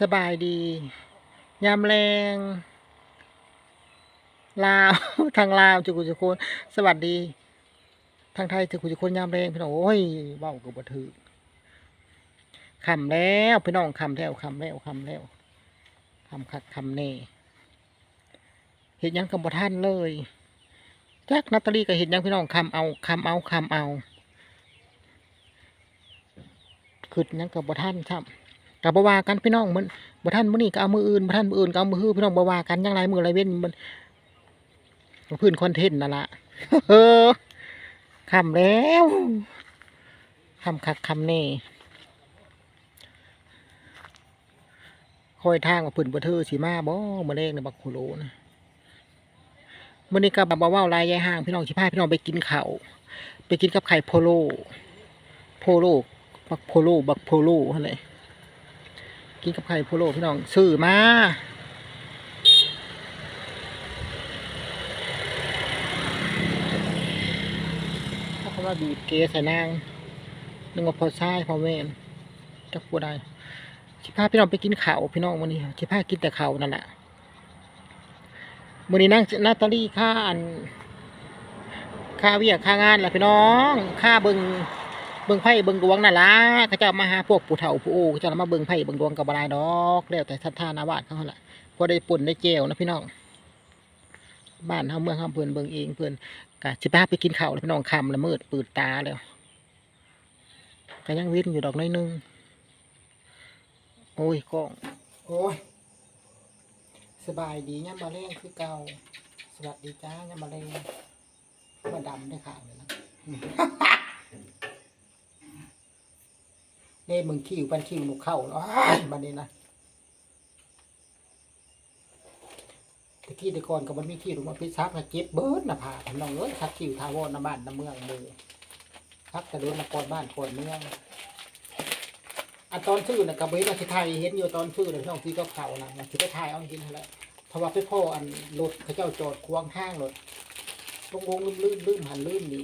สบายดี ยามแรงลาว ทางลาวจุกุจุคนสวัสดี ทางไทยจุกุจุคนยามแรงพี่น้องโอ้ยเว้าก็บ่ถือคำแล้วพี่น้องคำแล้วคำแล้วคำแล้วคำคักคำแน่เห็นยังกับบ่ท่านเลยแจักนาตาลีก็เห็นยังพี่น้องคำเอาคำเอาคำเอาขึ้นยังกับบ่ท่านครับ กับบวากันพี่น้องมันบ่ท่านมื้อนี้ก็เอามืออื่นบ่ท่านมืออื่นก็เอามือฮื้อพี่น้องบวากันยังไรมือไรเว้นมันพื้นคอนเทนต์นั่นละเออคำแล้วคำคักคำแน่คอยทางว่าพื้นบ่เธอสีมาบ่มาเลงในบักโคโลนะมื้อนี้ก็บบว่าว้าลายยายห่างพี่น้องสิพาพี่น้องไปกินเขาไปกินกับไข่โพโล โพโลบักโพโลบักโพโลหั่นแหละ กินกับไข่โพโลพี่น้องซื้อมาถ้าเขาว่าบีบเกใส่นางนึกว่าพอซ้ายพอแม่นจะพูดได้ชิพาพี่น้องไปกินข้าวพี่น้องวันนี้ชิพากินแต่ข้าวนั่นแหละวันนี้นั่งนาตาลีค่าอันค่าเวียค่างานแหละพี่น้องค่าเบิง เบิ่งไพ่เบิ่งดวงนั่นล่ะเขาเจะมาหาพวกผู้เฒ่าผู้โอ้เขาเจะมาเบิ่งไพ่เบิ่งดวงกับบหลายดอกแล้วแต่ศรัทธานาบาดเขาหั่นล่ะพอได้ปุ่นได้เจวนะพี่น้องบ้านเฮาเมืองเฮาเพิ่อนเบิ่งเองเพิ่อนกะสิพาไปกินข้าวแล้วพี่น้องคำละมืดปืดตาแล้วก็ยังเว้นอยู่ดอกน้อยนึงโอ้ยกล้องโอ้ยสบายดียามมาแรงคือเก่าสวัสดีจ้ายามมาแรงมาดำได้ข่าวเลยนะ เล่มึงขี้อยู่ปันขี้มึงเข้าเนาะบันนี้นะตะกี้ต่ก่อนกับมันมีขี้ลงมาพิซักนะเจ็บเบิร์ดนะผ่าทำนองเอ้ยซักขี้อยู่ทาวอนน้ำบ้านน้ำเมืองมือซักแต่โดนนะกอนบ้านกอนเมืองอันตอนซื้อนะกับเวทที่ไทยเห็นอยู่ตอนซื้อเลยพี่น้องที่ก็เข่านะนะที่ไปถ่ายเอาจริงๆแล้วเพราะว่าไปพ่ออันรถเขาเจ้าจอดควงห้างรถลงลงลื่นลื่นลื่นหันลื่นดี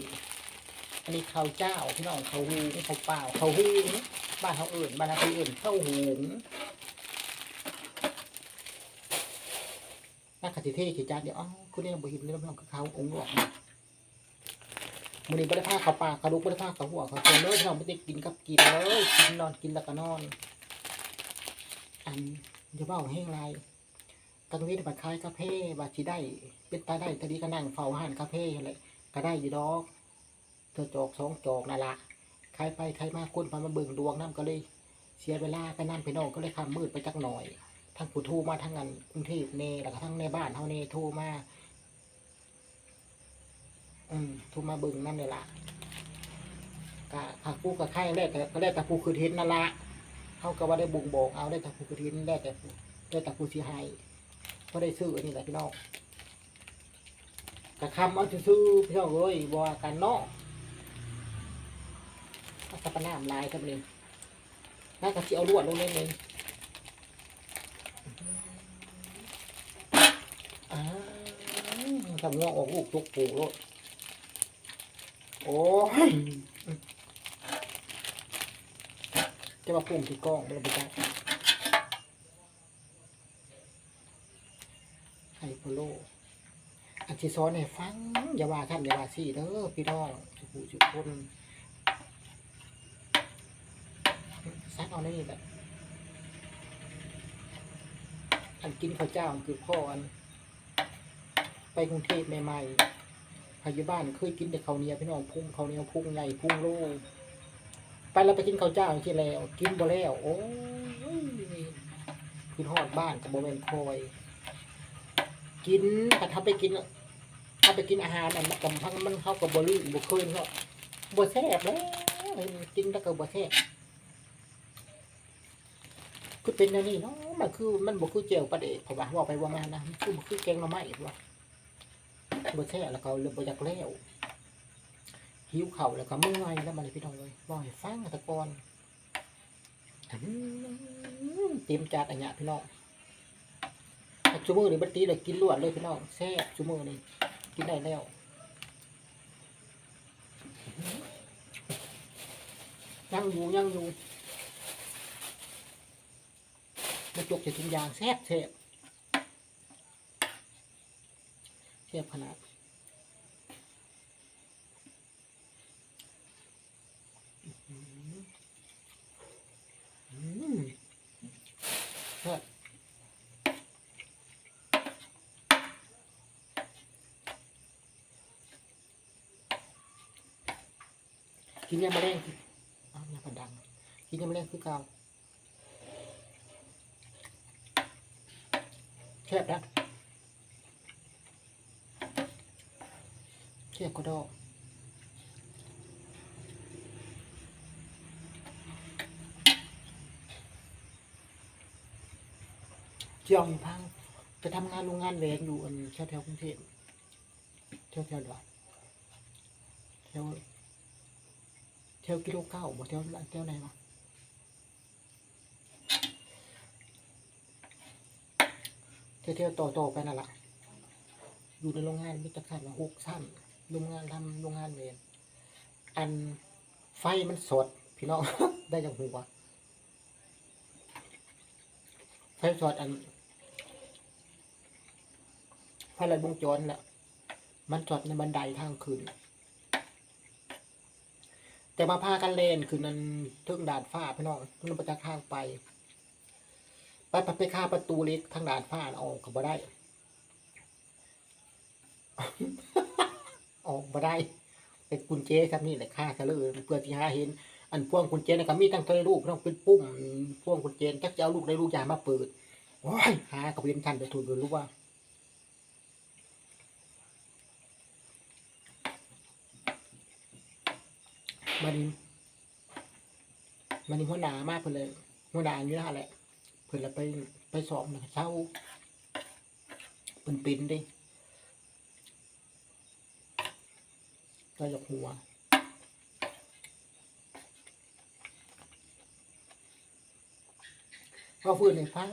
อันนี้เขาเจ้าพี่น้องเข้าวหูข้าเปล่าเขาวหูนะ บ้านเขาอื่นบ้านเขาอื่นเข้าหุงนักขจิเทศขีจานเดี๋ยวอ๋อคุณเนี่ยบ่เห็นเลยน้องเขาองค์หลวงมือนี้บริภาเขาปากเขาลุกบริภาเขาหัวเขาเจอเลยเราไม่ได้กินกับกินเลยกินนอนกินแล้วก็นอน อันเดี๋ยวเบ้าแห้งไรกังเวทบัดคายคาเฟ่บัดชีได้ เป็นตาได้ตาดีก็นั่งเฝ้าอาหารคาเฟ่อะไรก็ได้อยู่ดอกเธอจอกสองจอกนั่นละ รไปใครมาคนพามาเบิ่งดวงน้ำก็เลย เสียเวลาไปนั่นไปนอกก็เลยคำมืดไปจักหน่อย ทั้งผู้ทรมาทั้งงานกรุงเทพเนแล้วก็ทั้งในบ้านเฮาเนทรมา อืมทรมาเบิ่งนั่นเลยล่ะกะหากผู้กับใครแรกก็แรกแต่ผู้คือเทนนั่นละเขาก็ว่าได้บุงบอกเอาได้แต่ผู้คือเทนแรกแต่ผู้ได้แต่ผู้เสียหายก็ได้ซื้ออันนี้แหละพี่น้องกะคำเอาซื้อพี่น้องเอ้ยบว่ากันเนาะ เอาสับปน้ำลายครับนี่น่ากะทิเอาลวดลงเลยเลยอ้าวทำเงอกออกลูกตุกปูแล้วโอ้ยจะมาพุ่งที่กล้องไม่ได้ไปจ้ไฮโพโลอันที่ซ้อนให้ฟัง อย่าว่าท่านอย่าว่าซี่เด้อพี่น้องสุขุสุขคน ซักเอาได้แบบอันกินข้าวเจ้าคือพ่ออัน ไปกรุงเทพใหม่ๆพายุบ้านเคยกินแต่ข้าวเหนียวพี่น้องพุ่งข้าวเหนียวพุ่งใหญ่พุ่งโลไปแล้วไปกินข้าวเจ้าที่แล้ว กินบ่แล้ว โอ้ยคือทอดบ้านกับโมเมนคอย กินแต่ถ้าไปกินถ้าไปกินอาหารอันมันกับพังมันเข้ากับบลืมบ่เคยเนาะบ่แซ่บแล้วกินแล้วก็บ่แซ่บ คือเป็นอย่างนี้เนาะมันคือมันบ่คือเจียวปลาเดกเพราะว่าว่าไปว่ามานะมันคือบ่คือแกงหน่อไม้ว่าบ่แช่แล้วก็เลยบ่อยากแล้วหิวเข้าแล้วก็เมื่อยแล้วมันเลยพี่น้องเลยว่าให้ฟังตะกอนเต็มจานอันเนี้ยพี่น้องชั่วโมงนี้บัดนี้เลยกินรวดเลยพี่น้องแซ่บชั่วโมงนี้กินได้แล้วยังอยู่ยังอยู่ มาจกใส่ถุงยางแซ่บแซ่บแซ่บขนาดอืมแซ่บกินยาแมลงสิอ้าวยาพันดังกินยาแมลงคือเก่า แซ่บนะแซ่บก็ดอกเจียวอยู่พังจะทำงานโรงงานแหวนอยู่อันแถวๆกรุงเทพแถวแถวๆดอกแถวแถวกิโลเก้าบ่แถวแถวไหนวะ แถวแถวต่อต่อไปนั่นแหละอยู่ในโรงงานมิตรคันหกสั้นโรงงานทำโรงงานแหวนอันไฟมันสด พี่น้อง ได้จากหัวไฟสดอันไฟลายวงจรแหละมันจอดในบันไดทางขึ้นแต่มาพากันเลนคือนั้นทึ่งด่านฟ้าพี่น้องมันประจักข้างไป ไปไปไปข้าประตูเล็กทางด่านฟ้าออกก็บ่ได้ ออกบ่ได้เป็นกุญแจครับนี่แหละค่าซะเลยเพื่อที่หาเห็น อันพวงกุญแจนี่ก็มีตั้งแต่ลูกต้องเป็นปุ่มพวงกุญแจจักจะเอาลูกได้ลูกยามาเปิดโอ้ยหากับเวียนทันไปถูกรู้ว่ามันมันนี่หัวหนามากเพิ่นเลยหัวหนาอยู่นั่แหละ เพิ่นละไปไปสอบเช้าเพิ่นปินดิก็ยกหัวเอาฟืนให้ฟัง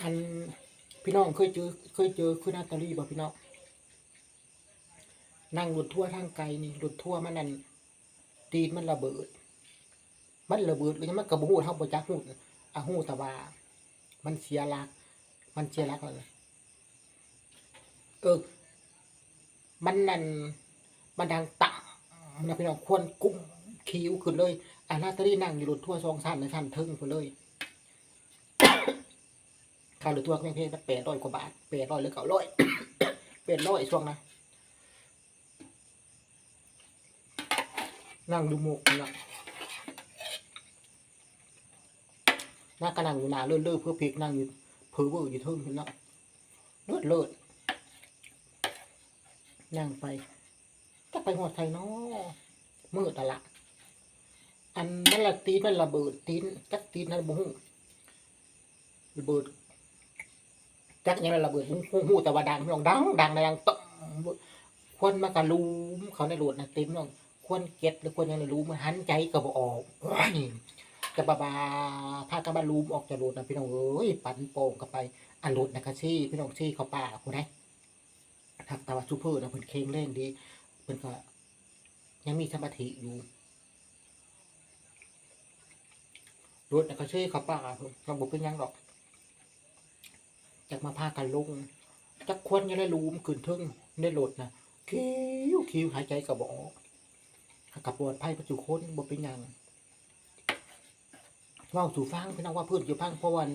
อันพี่น้องเคยเจอเคยเจอคือนาตาลีบ่พี่น้อง นั่งรถทั่วทางไกลนี่รถทั่วมันนั่นตีนมันระเบิด มันระเบิดก็ยังมันกระบูเท่าประจักษ์หูอะหูตะวามันเสียหลัก มันเสียหลักเลยเออ มันนั่นมันดังตะนะพี่น้องควรกุ้มคิ้วขึ้นเลยอานาตาลีนั่งอยู่รถทั่วร์สองชั้นในชั้นทึ่งขึ้นเลยค่าหรือตัวเพลงๆแปดร้อยกว่าบาทแปดร้อยหรือเก้าร้อยแปดร้อยช่วงนะ นั่งดูหมกนะน่ากระนั่งอยู่หนาเลื่อนเลื่อเพื่อพิกนั่งอยู่เพื่อเวอร์อยู่เทิงเห็นแล้วเลิศเลิศนั่งไปจะไปหัวไทยเนาะมืดอะละอันนั่นละตีนมันระเบิดตีนจักตีนนั่นบุ้งระเบิดจักยังระเบิดหูหูแต่ว่าดังพี่น้องดังดังในดังตะควรมากระลูมเขาในหลดนะเต็มน้อง ควรเก็ตหรือควรยังในรูมหันใจก็บออกโอ้ยจะบาบาพากระบาลูมออกจากโหลดนะพี่น้องเอ้ยปั่นโป่งกันไปอันโหลดนะคาซี่พี่น้องซี่เขาป่าคนไหนทักตาว่าซูเปอร์นะเพิ่นเค้งเล่นดีเพิ่นก็ ยังมีสมาธิอยู่โหลดนะคาซี่เขาป่าเระบบเป็นยังดอกจากมาพากันลงจักควนยังได้รูมขึ้นทึ่งได้โหลดนะคิวคิวหายใจกับอก กับปวดไพ่ประจุโคนบ่เป็นยังเว้าสู่ฟังพี่น้องว่าพื่อนอยู่ฟังเพราะวัน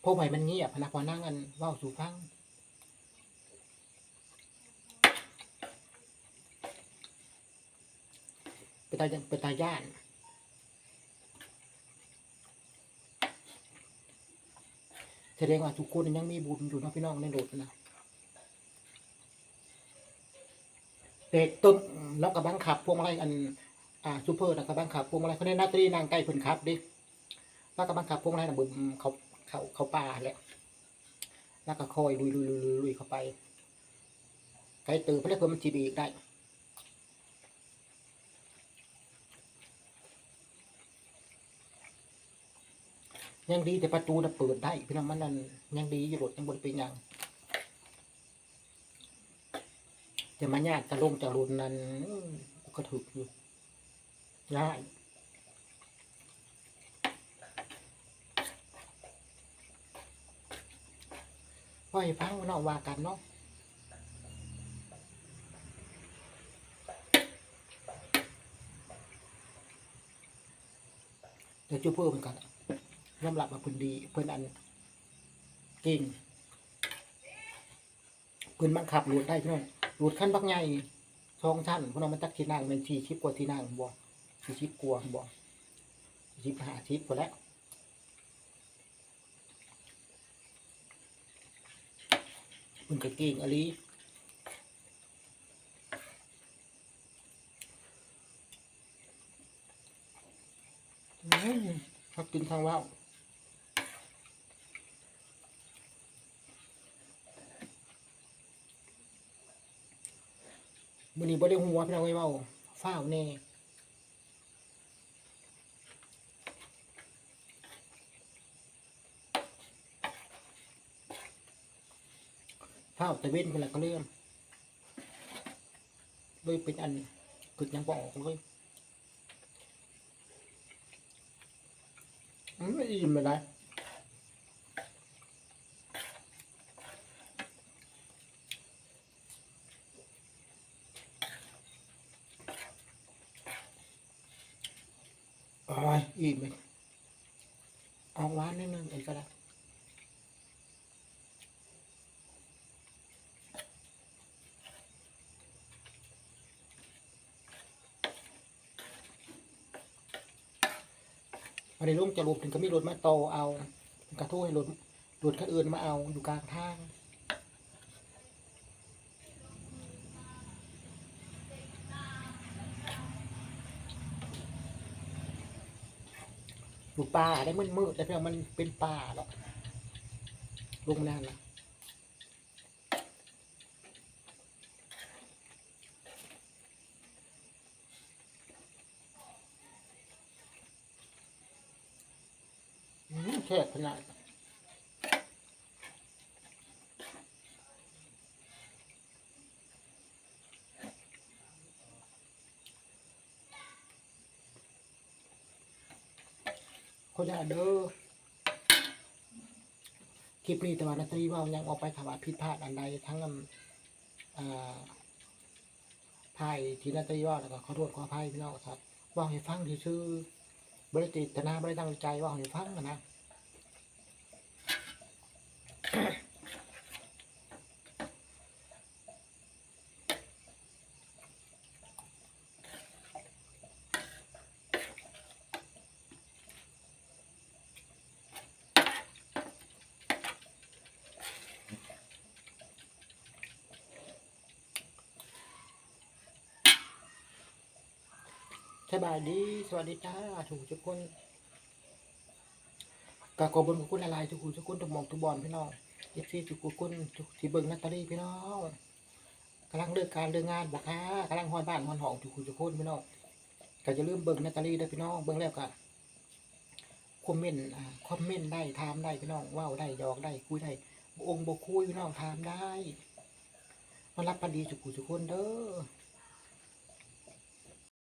เพราะไหวมันเงียบพนักว่านั่งกันเว้าสู่ฟังเป็นตาเป็นตาย่านแสดงว่าทุกคนยังมีบุญอยู่นะพี่น้องในโหลดนะเด็กต้นแล้วกับบังคับพวงมาลัยอัน อ่าซูเปอร์แล้วกับบังคับพวงมาลัยเขาได้นาตรีนางไก่เพิ่นครับดิแล้วกับบังคับพวงมาลัยนะบุญเขาเขาเขาป่าแหละแล้วก็คอยลุยลุยลุยลุยเข้าไป ไก่ตื่นเพื่อเพื่มันจีบีกได้ยังดีแต่ประตูน่ะเปิดได้พี่น้องมันนั่นยังดีอยู่รถยังบนเป็นยังแต่มาญาติจะลงจากรุนนั้นก็ถูกอยู่ ง่ายว่าให้ฟังเนาะว่ากันเนาะเดี๋ยวจูเพิ่มกันยอมรับว่าเพิ่นดีเพิ่นอันเก่งเพิ่นบังคับรูดได้พี่น้องรูดขั้นบักใหญ่สองชั้นเพราะน้องมันตักที่นั่งเป็นสี่ชิปกว่าที่นั่งบ่ สี่ชิปกว่าบ่สี่ชิปห้าชิปกว่าแล้วเพิ่นก็เก่งอะลีชอบกินทางว่าวมื้อนี้บ่ได้หัวพี่น้องเอ้เว้าฟ้าวแน่ ฟ้าวแต่เว้นเพิ่นละก็เริ่อมเลยเป็นอันกึดยังบ่ออกเลยอืมอิ่มไปได้อ้ายอิ่มไปเอาหวานนิดนึงอีกก็ได้ อันนี้ลุงจะรวมถึงก็มีรถมาโตเอากระทู้ให้รถรถคันอื่นมาเอาอยู่กลางทางอยู่ป่าได้มืดมืดๆแต่เพียงมันเป็นป่าหรอกลุงนั่นละ อืมแคบขนาดเขาเด้อคลิปนี้แต่ว่านาตรีว่ายังออกไปถาว่าผิดพลาดอันใดทั้งอันอ่าไพ่ที่นาตรีว่าแล้วก็ขอโทษขออภัยพี่น้องครับว่าให้ฟังที่ชื่อบริจิตนาบริตั้งใจว่าให้ฟังนะ สบายดี สวัสดีจ้าถูกทุกคนกะขอบคุญขอบคุณอะไรทุกคนทุกคนทุกมองทุกบอลพี่น้องเอฟซีทุกคนทุกที่เบิ่งนาตาลีพี่น้องกำลังเลิกการเลิกงานบอกค่ะกำลังฮอดบ้านฮอดห้องทุกคนทุกคนพี่น้องก็จะลืมเบิ่งนาตาลีเด้พี่น้องเบิ่งแล้วก็คอมเมนต์คอมเมนต์ได้ถามได้พี่น้องว้าได้ยอกได้คุยได้องค์บ่คุยพี่น้องถามได้มารับพอดีทุกคนทุกคนเด้อ